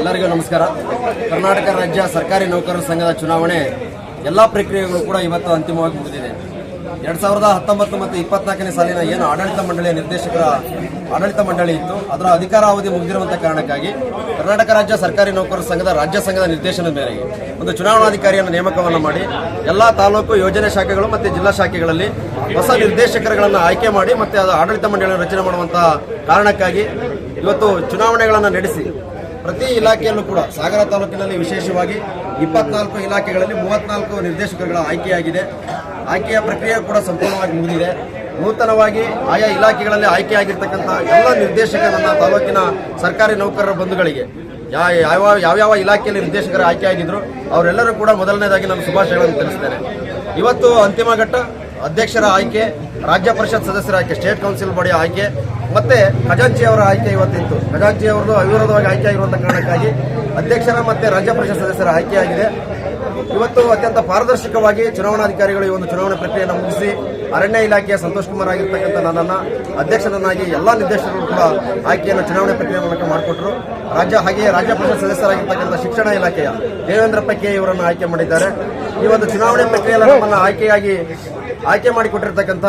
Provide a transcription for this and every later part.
ಎಲ್ಲರಿಗೂ ನಮಸ್ಕಾರ. ಕರ್ನಾಟಕ ರಾಜ್ಯ ಸರ್ಕಾರಿ ನೌಕರರ ಸಂಘದ ಚುನಾವಣೆ ಎಲ್ಲ ಪ್ರಕ್ರಿಯೆಗಳು ಕೂಡ ಇವತ್ತು ಅಂತಿಮವಾಗಿ ಮುಗಿದಿದೆ. ಎರಡ್ ಸಾವಿರದ ಹತ್ತೊಂಬತ್ತು ಮತ್ತು ಇಪ್ಪತ್ನಾಲ್ಕನೇ ಸಾಲಿನ ಏನು ಆಡಳಿತ ಮಂಡಳಿಯ ನಿರ್ದೇಶಕರ ಆಡಳಿತ ಮಂಡಳಿ ಇತ್ತು, ಅದರ ಅಧಿಕಾರಾವಧಿ ಮುಗಿದಿರುವಂತಹ ಕಾರಣಕ್ಕಾಗಿ ಕರ್ನಾಟಕ ರಾಜ್ಯ ಸರ್ಕಾರಿ ನೌಕರರ ಸಂಘದ ರಾಜ್ಯ ಸಂಘದ ನಿರ್ದೇಶನದ ಮೇರೆಗೆ ಒಂದು ಚುನಾವಣಾಧಿಕಾರಿಯನ್ನು ನೇಮಕವನ್ನು ಮಾಡಿ, ಎಲ್ಲ ತಾಲೂಕು ಯೋಜನೆ ಶಾಖೆಗಳು ಮತ್ತು ಜಿಲ್ಲಾ ಶಾಖೆಗಳಲ್ಲಿ ಹೊಸ ನಿರ್ದೇಶಕರುಗಳನ್ನು ಆಯ್ಕೆ ಮಾಡಿ ಮತ್ತೆ ಅದು ಆಡಳಿತ ಮಂಡಳಿಯನ್ನು ರಚನೆ ಮಾಡುವಂತಹ ಕಾರಣಕ್ಕಾಗಿ ಇವತ್ತು ಚುನಾವಣೆಗಳನ್ನು ನಡೆಸಿ ಪ್ರತಿ ಇಲಾಖೆಯಲ್ಲೂ ಕೂಡ ಸಾಗರ ತಾಲೂಕಿನಲ್ಲಿ ವಿಶೇಷವಾಗಿ ಇಪ್ಪತ್ನಾಲ್ಕು ಇಲಾಖೆಗಳಲ್ಲಿ ಮೂವತ್ನಾಲ್ಕು ನಿರ್ದೇಶಕರುಗಳ ಆಯ್ಕೆಯಾಗಿದೆ. ಆಯ್ಕೆಯ ಪ್ರಕ್ರಿಯೆ ಕೂಡ ಸಂಪೂರ್ಣವಾಗಿ ಮುಗಿದಿದೆ. ನೂತನವಾಗಿ ಆಯಾ ಇಲಾಖೆಗಳಲ್ಲಿ ಆಯ್ಕೆಯಾಗಿರ್ತಕ್ಕಂಥ ಎಲ್ಲ ನಿರ್ದೇಶಕರನ್ನ ತಾಲೂಕಿನ ಸರ್ಕಾರಿ ನೌಕರರ ಬಂಧುಗಳಿಗೆ ಯಾವ ಯಾವ, ಯಾವ್ಯಾವ ಇಲಾಖೆಯಲ್ಲಿ ನಿರ್ದೇಶಕರು ಆಯ್ಕೆಯಾಗಿದ್ರು, ಅವರೆಲ್ಲರೂ ಕೂಡ ಮೊದಲನೇದಾಗಿ ನಾನು ಶುಭಾಶಯಗಳನ್ನು ತಿಳಿಸ್ತೇನೆ. ಇವತ್ತು ಅಂತಿಮ ಘಟ್ಟ ಅಧ್ಯಕ್ಷರ ಆಯ್ಕೆ, ರಾಜ್ಯ ಪರಿಷತ್ ಸದಸ್ಯರ ಆಯ್ಕೆ ಸ್ಟೇಟ್ ಕೌನ್ಸಿಲ್ ಬಾಡಿಯ ಆಯ್ಕೆ, ಮತ್ತೆ ಖಜಾಂಚಿ ಅವರ ಆಯ್ಕೆ ಇವತ್ತಿತ್ತು. ಖಜಾಂಚಿ ಅವರದು ಅವಿರೋಧವಾಗಿ ಆಯ್ಕೆ ಆಗಿರುವಂತಹ ಕಾರಣಕ್ಕಾಗಿ ಅಧ್ಯಕ್ಷರ ಮತ್ತೆ ರಾಜ್ಯ ಪರಿಷತ್ ಸದಸ್ಯರ ಆಯ್ಕೆಯಾಗಿದೆ ಇವತ್ತು ಅತ್ಯಂತ ಪಾರದರ್ಶಕವಾಗಿ ಚುನಾವಣಾಧಿಕಾರಿಗಳು ಈ ಒಂದು ಚುನಾವಣೆ ಪ್ರಕ್ರಿಯೆಯನ್ನು ಮುಗಿಸಿ ಅರಣ್ಯ ಇಲಾಖೆಯ ಸಂತೋಷ್ ಕುಮಾರ್ ಆಗಿರ್ತಕ್ಕಂಥ ನನ್ನನ್ನು ಅಧ್ಯಕ್ಷರನ್ನಾಗಿ ಎಲ್ಲ ನಿರ್ದೇಶಕರು ಕೂಡ ಆಯ್ಕೆಯನ್ನು ಚುನಾವಣೆ ಪ್ರಕ್ರಿಯೆ ಮೂಲಕ ಮಾಡಿಕೊಟ್ರು. ರಾಜ್ಯ ಹಾಗೆಯೇ ರಾಜ್ಯ ಪರಿಷತ್ ಸದಸ್ಯರಾಗಿರ್ತಕ್ಕಂಥ ಶಿಕ್ಷಣ ಇಲಾಖೆಯ ದೇವೇಂದ್ರಪ್ಪ ಕೆ ಇವರನ್ನು ಆಯ್ಕೆ ಮಾಡಿದ್ದಾರೆ. ಈ ಒಂದು ಚುನಾವಣೆ ಪ್ರಕ್ರಿಯೆಯಲ್ಲಿ ನಮ್ಮನ್ನು ಆಯ್ಕೆಯಾಗಿ ಆಯ್ಕೆ ಮಾಡಿಕೊಟ್ಟಿರ್ತಕ್ಕಂಥ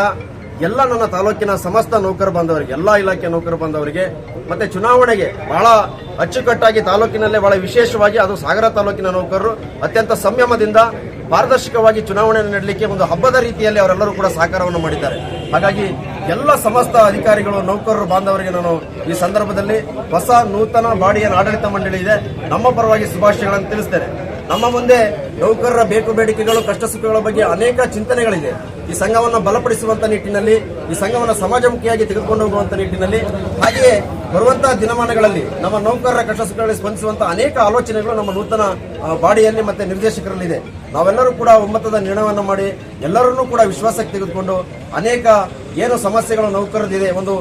ಎಲ್ಲ ನನ್ನ ತಾಲೂಕಿನ ಸಮಸ್ತ ನೌಕರ ಬಾಂಧವರಿಗೆ, ಎಲ್ಲ ಇಲಾಖೆ ನೌಕರ ಬಾಂಧವರಿಗೆ, ಮತ್ತೆ ಚುನಾವಣೆಗೆ ಬಹಳ ಅಚ್ಚುಕಟ್ಟಾಗಿ ತಾಲೂಕಿನಲ್ಲೇ ಬಹಳ ವಿಶೇಷವಾಗಿ ಅದು ಸಾಗರ ತಾಲೂಕಿನ ನೌಕರರು ಅತ್ಯಂತ ಸಂಯಮದಿಂದ ಪಾರದರ್ಶಕವಾಗಿ ಚುನಾವಣೆಯನ್ನು ನಡಲಿಕ್ಕೆ ಒಂದು ಹಬ್ಬದ ರೀತಿಯಲ್ಲಿ ಅವರೆಲ್ಲರೂ ಕೂಡ ಸಹಕಾರವನ್ನು ಮಾಡಿದ್ದಾರೆ. ಹಾಗಾಗಿ ಎಲ್ಲ ಸಮಸ್ತ ಅಧಿಕಾರಿಗಳು, ನೌಕರರು, ಬಾಂಧವರಿಗೆ ನಾನು ಈ ಸಂದರ್ಭದಲ್ಲಿ ಹೊಸ ನೂತನ ಬಾಡಿಯ ಆಡಳಿತ ಮಂಡಳಿ ಇದೆ. ನಮ್ಮ ಪರವಾಗಿ ಶುಭಾಶಯಗಳನ್ನು ತಿಳಿಸ್ತೇನೆ. ನಮ್ಮ ಮುಂದೆ ನೌಕರರ ಬೇಕು ಬೇಡಿಕೆಗಳು, ಕಷ್ಟ ಸುಖಗಳ ಬಗ್ಗೆ ಅನೇಕ ಚಿಂತನೆಗಳಿದೆ. ಈ ಸಂಘವನ್ನು ಬಲಪಡಿಸುವಂತ ನಿಟ್ಟಿನಲ್ಲಿ, ಈ ಸಂಘವನ್ನು ಸಮಾಜಮುಖಿಯಾಗಿ ತೆಗೆದುಕೊಂಡು ಹೋಗುವಂತ ನಿಟ್ಟಿನಲ್ಲಿ, ಹಾಗೆಯೇ ಬರುವಂತಹ ದಿನಮಾನಗಳಲ್ಲಿ ನಮ್ಮ ನೌಕರರ ಕಷ್ಟ ಸುಖಗಳಿಗೆ ಸ್ಪಂದಿಸುವಂತಹ ಅನೇಕ ಆಲೋಚನೆಗಳು ನಮ್ಮ ನೂತನ ಬಾಡಿಯಲ್ಲಿ ಮತ್ತೆ ನಿರ್ದೇಶಕರಲ್ಲಿದೆ. ನಾವೆಲ್ಲರೂ ಕೂಡ ಒಮ್ಮತದ ನಿರ್ಣಯವನ್ನು ಮಾಡಿ, ಎಲ್ಲರನ್ನೂ ಕೂಡ ವಿಶ್ವಾಸಕ್ಕೆ ತೆಗೆದುಕೊಂಡು ಅನೇಕ ಏನು ಸಮಸ್ಯೆಗಳು ನೌಕರದಿದೆ ಒಂದು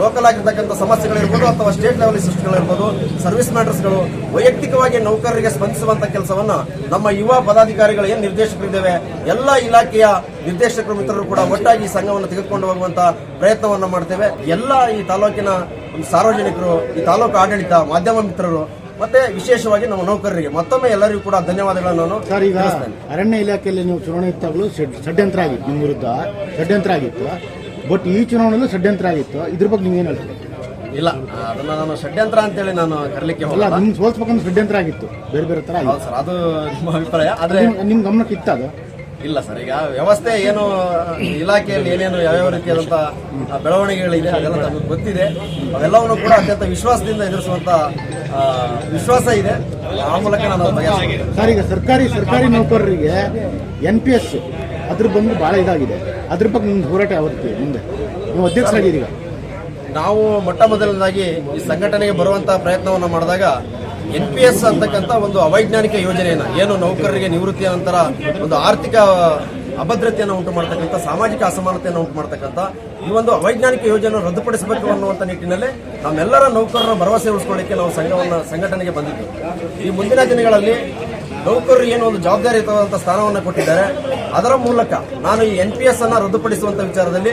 ಲೋಕಲ್ ಆಗಿರ್ತಕ್ಕಂಥ ಸಮಸ್ಯೆಗಳಿರ್ಬೋದು ಅಥವಾ ಸ್ಟೇಟ್ ಲೆವೆಲ್ ಇರ್ಬೋದು ಸರ್ವಿಸ್ ಮ್ಯಾಟರ್ಸ್ಗಳು ವೈಯಕ್ತಿಕವಾಗಿ ನೌಕರರಿಗೆ ಸ್ಪಂದಿಸುವಂತ ಕೆಲಸವನ್ನು ನಮ್ಮ ಯುವ ಪದಾಧಿಕಾರಿಗಳು ಏನು ನಿರ್ದೇಶಕರಿದ್ದೇವೆ ಎಲ್ಲ ಇಲಾಖೆಯ ನಿರ್ದೇಶಕರು ಮಿತ್ರರು ಕೂಡ ಒಟ್ಟಾಗಿ ಈ ಸಂಘವನ್ನು ತೆಗೆದುಕೊಂಡು ಹೋಗುವಂತ ಪ್ರಯತ್ನವನ್ನು ಮಾಡ್ತೇವೆ ಎಲ್ಲ ಈ ತಾಲೂಕಿನ ಸಾರ್ವಜನಿಕರು ಈ ತಾಲೂಕು ಆಡಳಿತ ಮಾಧ್ಯಮ ಮಿತ್ರರು ಮತ್ತೆ ವಿಶೇಷವಾಗಿ ನಮ್ಮ ನೌಕರರಿಗೆ ಮತ್ತೊಮ್ಮೆ ಎಲ್ಲರಿಗೂ ಕೂಡ ಧನ್ಯವಾದಗಳನ್ನು ನಾನು ಸರ್ ಈಗ. ಅರಣ್ಯ ಇಲಾಖೆಯಲ್ಲಿ ನೀವು ಚುನಾವಣೆ ಇತ್ತಾಗಲೂ ಷಡ್- ಷಡ್ಯಂತ್ರ ಆಗಿತ್ತು ನಿಮ್ಮ ವಿರುದ್ಧ ಷಡ್ಯಂತ್ರ ಆಗಿತ್ತು ಬಟ್ ಈ ಚುನಾವಣೆಯಲ್ಲೂ ಷಡ್ಯಂತ್ರ ಆಗಿತ್ತು. ಇದ್ರ ಬಗ್ಗೆ ನೀವೇನು ಹೇಳ್ತೀರಿ? ಇಲ್ಲ ಅದನ್ನ ನಾನು ಷಡ್ಯಂತ್ರ ಅಂತೇಳಿ ನಾನು ಕರಲಿಕ್ಕೆ ಅಲ್ಲ ಹೋಗಲ್ಲ. ನಿಮ್ಗೆ ಸೋಲ್ಸ್ಬೇಕಂದ್ರೆ ಷಡ್ಯಂತ್ರ ಆಗಿತ್ತು. ಬೇರೆ ಬೇರೆ ಥರ ಹೌದು ಸರ್ ಅದು ನಿಮ್ಮ ಅಭಿಪ್ರಾಯ. ಆದ್ರೆ ನಿಮ್- ನಿಮ್ ಗಮನಕ್ಕೆ ಇತ್ತ ಅದು? ಇಲ್ಲ ಸರ್ ಈಗ ವ್ಯವಸ್ಥೆ ಏನು ಇಲಾಖೆಯಲ್ಲಿ ಏನೇನು ಯಾವ್ಯಾವ ರೀತಿಯಾದಂತ ಬೆಳವಣಿಗೆಗಳಿದೆ ಅದೆಲ್ಲ ನಮಗೆ ಗೊತ್ತಿದೆ. ಅವೆಲ್ಲವನ್ನು ಕೂಡ ಅತ್ಯಂತ ವಿಶ್ವಾಸದಿಂದ ಎದುರಿಸುವಂತ ಆ, ವಿಶ್ವಾಸ ಇದೆ. ಆ ಮೂಲಕ ನಾನು ಅದನ್ನ ಬಗೆಹರಿಸ್ತೀನಿ. ಸರ್ ಈಗ ಸರ್ಕಾರಿ ಸರ್ಕಾರಿ ನೌಕರರಿಗೆ ಎನ್ ಪಿ ಎಸ್ ಅದ್ರ ಬಂದು ಭಾಳ ಇದಾಗಿದೆ. ಅದ್ರ ಬಗ್ಗೆ ನಿಮ್ದು ಹೋರಾಟ ಯಾವತ್ತು ಮುಂದೆ? ನೀವು ಅಧ್ಯಕ್ಷರಾಗಿದ್ದೀಗ ನಾವು ಮೊಟ್ಟ ಮೊದಲನೇದಾಗಿ ಈ ಸಂಘಟನೆಗೆ ಬರುವಂತಹ ಪ್ರಯತ್ನವನ್ನು ಮಾಡಿದಾಗ ಎನ್ ಪಿ ಎಸ್ ಅಂತಕ್ಕಂಥ ಒಂದು ಅವೈಜ್ಞಾನಿಕ ಯೋಜನೆಯನ್ನು, ಏನು ನೌಕರರಿಗೆ ನಿವೃತ್ತಿಯ ನಂತರ ಒಂದು ಆರ್ಥಿಕ ಅಭದ್ರತೆಯನ್ನು ಉಂಟು ಮಾಡ್ತಕ್ಕಂಥ, ಸಾಮಾಜಿಕ ಅಸಮಾನತೆಯನ್ನು ಉಂಟು ಮಾಡ್ತಕ್ಕಂಥ ಈ ಒಂದು ಅವೈಜ್ಞಾನಿಕ ಯೋಜನೆ ರದ್ದುಪಡಿಸಬೇಕು ಅನ್ನುವಂಥ ನಿಟ್ಟಿನಲ್ಲಿ ನಮ್ಮೆಲ್ಲರ ನೌಕರರ ಭರವಸೆ ಉಳಿಸ್ಕೊಳ್ಳಿಕ್ಕೆ ನಾವು ಸಂಘವನ್ನು, ಸಂಘಟನೆಗೆ ಬಂದಿದ್ದೆವು. ಈ ಮುಂದಿನ ದಿನಗಳಲ್ಲಿ ನೌಕರರು ಏನು ಒಂದು ಜವಾಬ್ದಾರಿಯುತವಾದಂಥ ಸ್ಥಾನವನ್ನು ಕೊಟ್ಟಿದ್ದಾರೆ. ಅದರ ಮೂಲಕ ನಾನು ಈ ಎನ್ ಪಿ ಎಸ್ ಅನ್ನ ರದ್ದುಪಡಿಸುವಂತ ವಿಚಾರದಲ್ಲಿ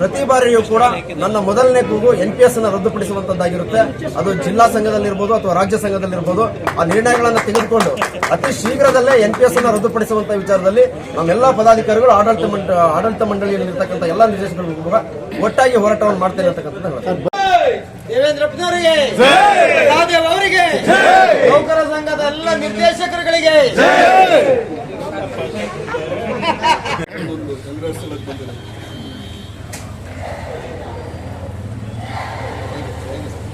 ಪ್ರತಿ ಬಾರಿಯೂ ಕೂಡ ನನ್ನ ಮೊದಲನೇ ಕೂಗು ಎನ್ ಪಿ ಎಸ್ ಅನ್ನ ರದ್ದುಪಡಿಸುವಂತದ್ದಾಗಿರುತ್ತೆ. ಅದು ಜಿಲ್ಲಾ ಸಂಘದಲ್ಲಿರ್ಬೋದು ಅಥವಾ ರಾಜ್ಯ ಸಂಘದಲ್ಲಿರ್ಬೋದು. ಆ ನಿರ್ಣಯಗಳನ್ನು ತೆಗೆದುಕೊಂಡು ಅತಿ ಶೀಘ್ರದಲ್ಲೇ ಎನ್ ಪಿ ಎಸ್ ಅನ್ನ ರದ್ದುಪಡಿಸುವಂತ ವಿಚಾರದಲ್ಲಿ ನಮ್ಮೆಲ್ಲ ಪದಾಧಿಕಾರಿಗಳು ಆಡಳಿತ ಮಂಡ ಆಡಳಿತ ಮಂಡಳಿಯಲ್ಲಿ ಇರ್ತಕ್ಕಂಥ ಎಲ್ಲ ನಿರ್ದೇಶಕರು ಕೂಡ ಒಟ್ಟಾಗಿ ಹೋರಾಟವನ್ನು ಮಾಡ್ತೇನೆ ಅಂತಕ್ಕಂಥದ್ದು ದೇವೇಂದ್ರಪ್ಪನವರಿಗೆ ಅವರಿಗೆ! ನೌಕರ ಸಂಘದ ಎಲ್ಲ ನಿರ್ದೇಶಕರುಗಳಿಗೆ. ಕಾಂಗ್ರೆಸ್